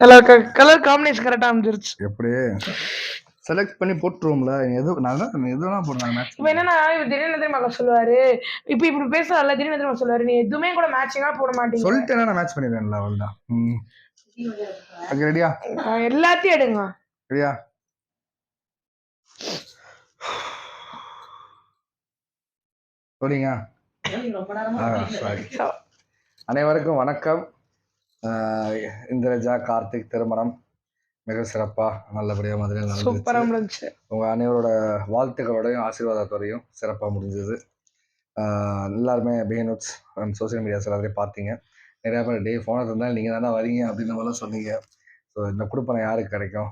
Colour colour combination கரெக்டா அமைஞ்சிருச்சு. எப்படி select பண்ணி போட்டுருவோம்ல. எது நான் தான் எதுனா போடுறாங்க மேட்ச் இப்போ என்னன்னா இவர் திடீர்னு தெரியுமா சொல்லுவாரு. இப்போ இப்படி பேசுறாருல திடீர்னு தெரியுமா சொல்லுவாரு. நீ எதுவுமே கூட மேட்சிங்கா போட மாட்டீங்க. சொல்லிட்டேன்னா நான் மேட்ச் பண்ணிடுறேன்ல அவ்வளோதான் ம். ஓகே ரெடியா எல்லாத்தையும் எடுங்க. ரெடியா சொல்லிங்க சாரி So, அனைவருக்கும் வணக்கம். இந்திரஜா கார்த்திக் திருமணம். மிக சிறப்பா நல்லபடியா மதுரையில் நடந்துச்சு முடிஞ்சுச்சு. உங்க அனைவரோட வாழ்த்துக்களோடையும் ஆசீர்வாதத்தோடையும் சிறப்பாக முடிஞ்சது. எல்லாருமே பெயினோட்ஸ் அண்ட் சோசியல் மீடியாஸ் எல்லாத்தையும் பார்த்தீங்க. நிறையா பேர் டே ஃபோனை தந்தால் நீங்கள் தானே வரீங்க அப்படின்ற மாதிரிலாம் சொன்னீங்க. ஸோ இந்த கொடுப்பனை யாருக்கு கிடைக்கும்?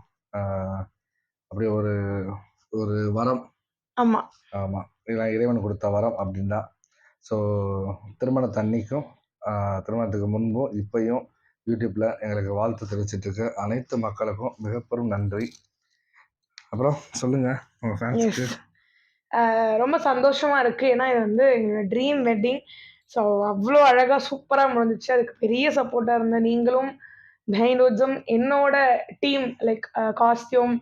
அப்படி ஒரு ஒரு வரம். ஆமா. ஆமாம் இதெல்லாம் இறைவன் கொடுத்த வரம் அப்படின்னு தான் ஸோ திருமணத்தன்னைக்கும் ஆஹ் திருமணத்துக்கு முன்பும் இப்பயும் யூடியூப்பில் எங்களுக்கு வாழ்த்து தெரிவிச்சிட்டு இருக்க அனைத்து மக்களுக்கும் மிகப்பெரும் நன்றி. அப்புறம் சொல்லுங்கள் உங்கள் ஃபேன்ஸுக்கு ரொம்ப சந்தோஷமா இருக்கு. ஏன்னா இது வந்து எங்களோட ட்ரீம் வெட்டிங் ஸோ அவ்வளோ அழகா சூப்பரா முடிஞ்சிச்சு. அதுக்கு பெரிய சப்போர்ட்டா இருந்த நீங்களும் பெஹைண்டோஜம் என்னோட team like costume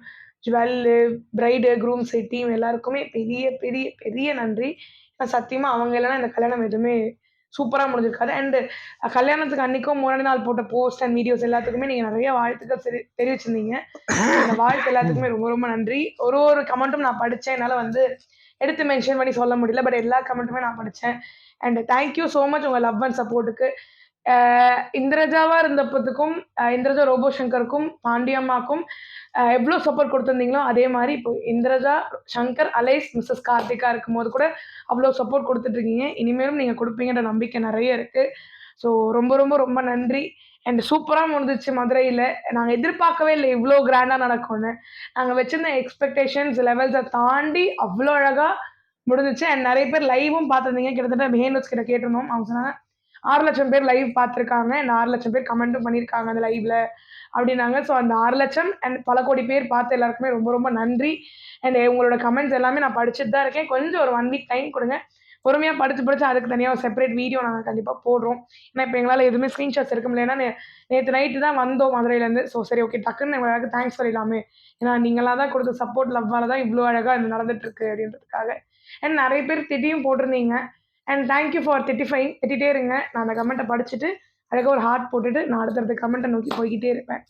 jewel bride grooms team எல்லாருக்குமே பெரிய பெரிய பெரிய நன்றி. ஏன்னா சத்தியமா அவங்க இல்லைன்னா இந்த கல்யாணம் எதுவுமே சூப்பராக முடிஞ்சிருக்காது. அண்டு கல்யாணத்துக்கு அன்னைக்கும் முன்னாடி நாள் போட்ட போஸ்ட் அண்ட் வீடியோஸ் எல்லாத்துக்குமே நீங்கள் நிறைய வாழ்த்துக்கள் தெரி தெரிவிச்சிருந்தீங்க. அந்த வாழ்த்து எல்லாத்துக்குமே ரொம்ப ரொம்ப நன்றி. ஒரு ஒரு கமெண்ட்டும் நான் படித்தேன் என்னால் வந்து எடுத்து மென்ஷன் பண்ணி சொல்ல முடியல. பட் எல்லா கமெண்ட்டுமே நான் படித்தேன் and thank you so much உங்கள் லவ் அண்ட் சப்போர்ட்டுக்கு இந்திரஜாவா இருந்தப்பத்துக்கும் இந்திரஜா ரோபோ சங்கருக்கும் பாண்டியம்மாக்கும் எவ்வளோ சப்போர்ட் கொடுத்துருந்தீங்களோ அதே மாதிரி இப்போ இந்திரஜா சங்கர் அலைஸ் மிஸ்ஸஸ் கார்த்திகா இருக்கும்போது கூட அவ்வளோ சப்போர்ட் கொடுத்துட்ருக்கீங்க. இனிமேலும் நீங்கள் கொடுப்பீங்கன்ற நம்பிக்கை நிறைய இருக்குது ஸோ ரொம்ப ரொம்ப ரொம்ப நன்றி. அண்ட் சூப்பராக முடிஞ்சிச்சு மதுரையில். நாங்கள் எதிர்பார்க்கவே இல்லை இவ்வளோ கிராண்டாக நடக்கும்னு. நாங்கள் வச்சிருந்த எக்ஸ்பெக்டேஷன்ஸ் லெவல்ஸை தாண்டி அவ்வளோ அழகாக முடிஞ்சிச்சு. அண்ட் நிறைய பேர் லைவும் பார்த்துருந்தீங்க. கிட்டத்தட்ட மெயின்ஸ் கிட்ட கேட்டிருந்தோம். அவங்க சொன்னாங்க ஆறு லட்சம் பேர் லைவ் பார்த்துருக்காங்க. அண்ட் ஆறு லட்சம் பேர் கமெண்ட்டும் பண்ணியிருக்காங்க அந்த லைவ்ல அப்படின்னாங்க. ஸோ அந்த ஆறு லட்சம் அண்ட் பல கோடி பேர் பார்த்த எல்லாருக்குமே ரொம்ப ரொம்ப நன்றி. அண்ட் உங்களோட கமெண்ட்ஸ் எல்லாமே நான் படிச்சுட்டு தான் இருக்கேன். கொஞ்சம் ஒரு ஒன் வீக் டைம் கொடுங்க. பொறுமையாக படித்து படித்து அதுக்கு தனியாக ஒரு செப்பரேட் வீடியோ நாங்கள் கண்டிப்பாக போடுறோம். ஏன்னா இப்போ எங்களால் எதுவுமே ஸ்க்ரீன்ஷாட்ஸ் இருக்க முடியலன்னா நேற்று நைட்டு தான் வந்தோம் மதுரையிலேருந்து. ஸோ சரி ஓகே டக்குன்னு எங்களுக்கு தேங்க்ஸ் சொல்லிடலாமே ஏன்னா நீங்களாக தான் கொடுத்த சப்போர்ட் லவ்வால் தான் இவ்வளோ அழகாக இது நடந்துட்டுருக்கு அப்படின்றதுக்காக. அண்ட் நிறைய பேர் திட்டியும் போட்டிருந்தீங்க. அண்ட் தேங்க்யூ ஃபார் திட்டிஃபைங் திட்டிகிட்டே இருங்க நான் அந்த கமெண்ட்டை படிச்சுட்டு அதுக்கு ஒரு ஹார்ட் போட்டுட்டு நான் அடுத்தடுத்த கமெண்ட்டை நோக்கி போய்கிட்டே இருப்பேன்.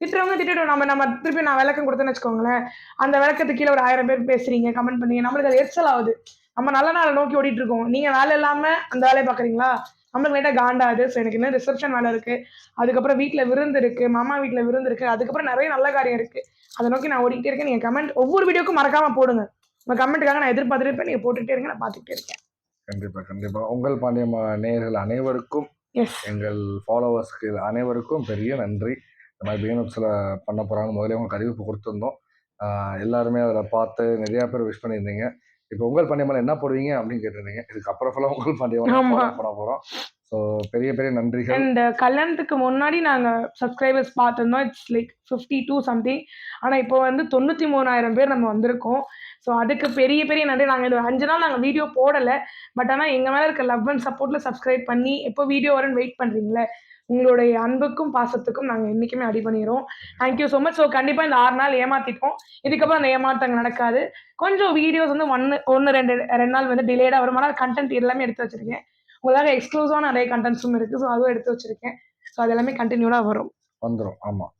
திட்டுறவங்க திட்டிடும் நம்ம நம்ம திருப்பி நான் விளக்கம் கொடுத்தேன்னு வச்சுக்கோங்களேன். அந்த விளக்கத்துக்கு கீழே ஒரு ஆயிரம் பேர் பேசுறீங்க கமெண்ட் பண்ணீங்க. நம்மளுக்கு அது எரிச்சல் ஆகுது. நம்ம நல்ல நாளை நோக்கி ஓடிட்டு இருக்கோம். நீங்க வேலை இல்லாம அந்த வேலையை பாக்குறீங்களா நம்மளுக்கு லேட்டாக காண்டாது. ஸோ எனக்கு இன்னும் ரிசப்ஷன் வேலை இருக்கு. அதுக்கப்புறம் வீட்டில் விருந்து இருக்கு. மாமா வீட்டில் விருந்து இருக்கு. அதுக்கப்புறம் நிறைய நல்ல காரியம் இருக்கு. அதை நோக்கி நான் ஓடிக்கிட்டே இருக்கேன். நீங்க கமெண்ட் ஒவ்வொரு வீடியோக்கும் மறக்காம போடுங்க. உங்க கமெண்ட்டுக்காக நான் எதிர்பார்த்துட்டு இருப்பேன் நீங்க போட்டுக்கிட்டே இருங்க. நான் பார்த்துக்கிட்டே இருக்கேன். கண்டிப்பாக கண்டிப்பாக உங்கள் பாண்டியம் நேயர்கள் அனைவருக்கும் எங்கள் ஃபாலோவர்ஸ்க்கு அனைவருக்கும் பெரிய நன்றி. இந்த மாதிரி பிஎன்எப்ஸில் பண்ண போகிறாங்க முதல்ல உங்களுக்கு அறிவிப்பு கொடுத்துருந்தோம். எல்லாருமே அதில் பார்த்து நிறையா பேர் விஷ் பண்ணியிருந்தீங்க. இப்போ உங்கள் பாண்டியமலை என்ன போடுவீங்க அப்படின்னு கேட்டிருந்தீங்க. இதுக்கப்புறம் ஃபுல்லாக உங்கள் பாண்டியமலை. பண்ண போகிறோம் ஸோ பெரிய பெரிய நன்றிகள். அண்ட் கல்யாணத்துக்கு முன்னாடி நாங்கள் சப்ஸ்கிரைபர்ஸ் பார்த்துருந்தோம். It's like fifty two something ஆனால் இப்போ வந்து தொண்ணூற்றி மூணாயிரம் பேர் நம்ம வந்திருக்கோம். ஸோ அதுக்கு பெரிய பெரிய நன்றி. நாங்கள் இது அஞ்சு நாள் நாங்கள் வீடியோ போடலை. பட் ஆனால் எங்கள் மேலே இருக்க லவ் அண்ட் சப்போர்ட்டில் சப்ஸ்கிரைப் பண்ணி எப்போ வீடியோ வரும்னு வெயிட் பண்ணுறீங்களே உங்களுடைய அன்புக்கும் பாசத்துக்கும் நாங்கள் என்றைக்குமே அடி பண்ணிடுறோம். தேங்க்யூ ஸோ மச் ஸோ கண்டிப்பாக இந்த ஆறு நாள் ஏமாத்திட்டோம் இதுக்கப்புறம் அந்த ஏமாற்றங்கள் நடக்காது. கொஞ்சம் வீடியோஸ் வந்து ஒன்று ஒன்று ரெண்டு ரெண்டு நாள் வந்து டிலேடாக வரும். ஆனால் கண்டென்ட் எல்லாமே எடுத்து வச்சிருக்கேன். உங்களுக்காக எக்ஸ்க்ளூசிவாக நிறைய கண்டென்ட்ஸும் இருக்குது ஸோ அதுவும் எடுத்து வச்சிருக்கேன். ஸோ அது எல்லாமே கண்டினியூடாக வரும். வந்துடும் ஆமாம்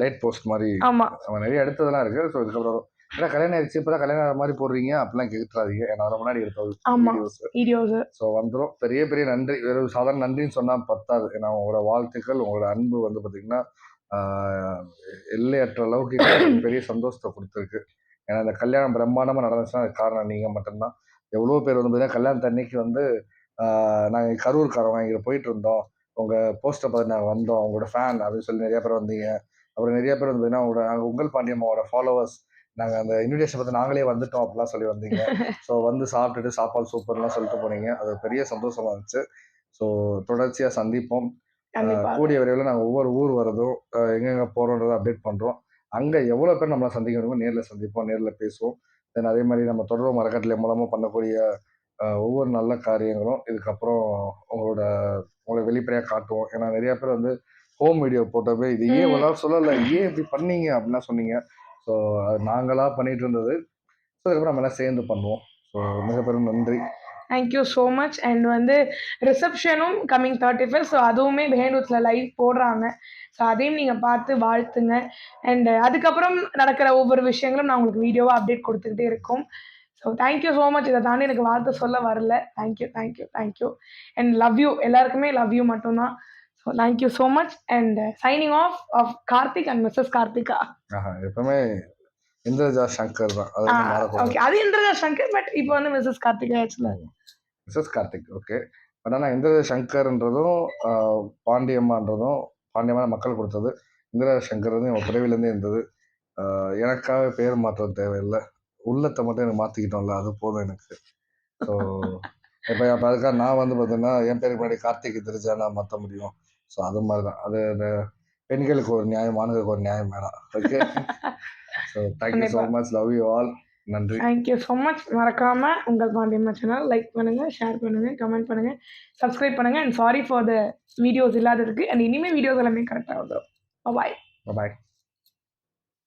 லேட் போஸ்ட் மாதிரி ஆமாம் நிறைய எடுத்ததெல்லாம் இருக்குது ஸோ இதுக்கப்புறம். ஏன்னா கல்யாணம் ஆயிடுச்சு இப்போ கல்யாணம் ஆகிற மாதிரி போடுறீங்க அப்படிலாம் கேட்காதீங்க ஏன்னா முன்னாடி எடுத்த ஆமா. வீடியோஸ் வீடியோஸு ஸோ வந்துடும் பெரிய பெரிய நன்றி. வெறும் சாதாரண நன்றின்னு சொன்னால் பத்தாது. ஏன்னா உங்களோட வாழ்த்துக்கள் உங்களோட அன்பு வந்து பார்த்திங்கன்னா எல்லையற்ற அளவுக்கு பெரிய சந்தோஷத்தை கொடுத்துருக்கு. ஏன்னா இந்த கல்யாணம் பிரம்மாண்டமாக நடந்துச்சுன்னா காரணம் நீங்கள் மட்டும்தான். எவ்வளோ பேர் வந்து பார்த்தீங்கன்னா கல்யாணத்து அன்னைக்கு வந்து நாங்கள் கரூர்காரன் இங்கே போயிட்டு இருந்தோம். உங்கள் போஸ்ட்டை பார்த்து நாங்கள் வந்தோம். உங்களோட ஃபேன் அப்படின்னு சொல்லி நிறைய பேர் வந்தீங்க. அப்புறம் நிறைய பேர் வந்து பார்த்தீங்கன்னா உங்களோட நாங்கள் உங்கள் பாண்டியம்மாவோட ஃபாலோவர்ஸ் நாங்கள் அந்த இன்விடேஷன் பார்த்து நாங்களே வந்துட்டோம் அப்படிலாம் சொல்லி வந்தீங்க. ஸோ வந்து சாப்பிட்டுட்டு சாப்பாடு சூப்பர்லாம் சொல்லிட்டு போனீங்க. அது பெரிய சந்தோஷமா இருந்துச்சு. ஸோ தொடர்ச்சியாக சந்திப்போம். கூடிய விரைவில் நாங்கள் ஒவ்வொரு ஊர் வரதும் எங்கெங்க போகிறோன்றதை அப்டேட் பண்ணுறோம் அங்கே எவ்வளோ பேர் நம்மளை சந்திக்க முடியுமோ நேரில் சந்திப்போம் நேரில் பேசுவோம். தென் அதே மாதிரி நம்ம தொடர்பு மரக்கட்டளை மூலமாக பண்ணக்கூடிய ஒவ்வொரு நல்ல காரியங்களும். இதுக்கப்புறம் உங்களோட உங்களை வெளிப்படையாக காட்டுவோம். ஏன்னா நிறைய பேர் வந்து ஹோம் வீடியோ போட்டப்ப இது ஏன் நாள் சொல்லலை? ஏன் இப்படி பண்ணீங்க? அப்படின்லாம் சொன்னீங்க. ஸோ நாங்களாக பண்ணிகிட்டு பண்ணிட்டு இருந்தது ஸோ அதுக்கப்புறம் நம்ம எல்லாம் சேர்ந்து பண்ணுவோம். ஸோ மிகப்பெரும் நன்றி. தேங்க்யூ ஸோ மச் அண்ட் வந்து ரிசப்ஷனும் கம்மிங் தேர்ட்டி ஃபைவ் ஸோ அதுவுமே வேலூர்ஸில் லைவ் போடுறாங்க. ஸோ அதையும் நீங்கள் பார்த்து வாழ்த்துங்க. அண்ட் அதுக்கப்புறம் நடக்கிற ஒவ்வொரு விஷயங்களும் நான் உங்களுக்கு வீடியோவாக அப்டேட் கொடுத்துக்கிட்டே இருக்கோம். ஸோ தேங்க்யூ ஸோ மச் இதை தாண்டி எனக்கு வார்த்தை சொல்ல வரல. Thank you thank you thank you and love you எல்லாருக்குமே லவ் யூ மட்டும்தான். So thank you so much and signing off off Karthik and Mrs Karthika எப்பவுமே இந்திரஜா சங்கர் தான் ஓகே அது இந்திரஜா சங்கர் பட் இப்போ வந்து மிஸ்ஸஸ் கார்த்திகா ஆச்சுல மிஸ்ஸஸ் கார்த்திக் ஓகே பட் ஆனால் இந்திரஜா சங்கர்ன்றதும் பாண்டியம்மான்றதும் பாண்டியம்மா மக்கள் கொடுத்தது. இந்திரஜா சங்கர் வந்து என் பிறவிலேருந்தே இருந்தது. எனக்காக பேர் மாற்றம் தேவையில்லை. உள்ளத்தை மட்டும் எனக்கு மாற்றிக்கிட்டோம்ல அது போதும் எனக்கு. ஸோ இப்போ அதுக்காக நான் வந்து பார்த்தீங்கன்னா என் பேருக்கு முன்னாடி கார்த்திக் இந்திரஜா நான் மாற்ற முடியும். ஸோ அது மாதிரி தான் அது பெண்களுக்கு ஒரு நியாயம் ஆண்களுக்கு ஒரு நியாயம் வேணாம். Okay so thank you so much love you all நன்றி. தேங்க்யூ ஸோ மச் மறக்காம உங்கள் பாண்டியம்மா சேனல் லைக் பண்ணுங்க ஷேர் பண்ணுங்க கமெண்ட் பண்ணுங்க சப்ஸ்கிரைப் பண்ணுங்க. And sorry for the videos இல்லாததுக்கு. And இனிமேல் வீடியோஸ் எல்லாமே கரெக்டாக வந்துடும் பாய் பாய்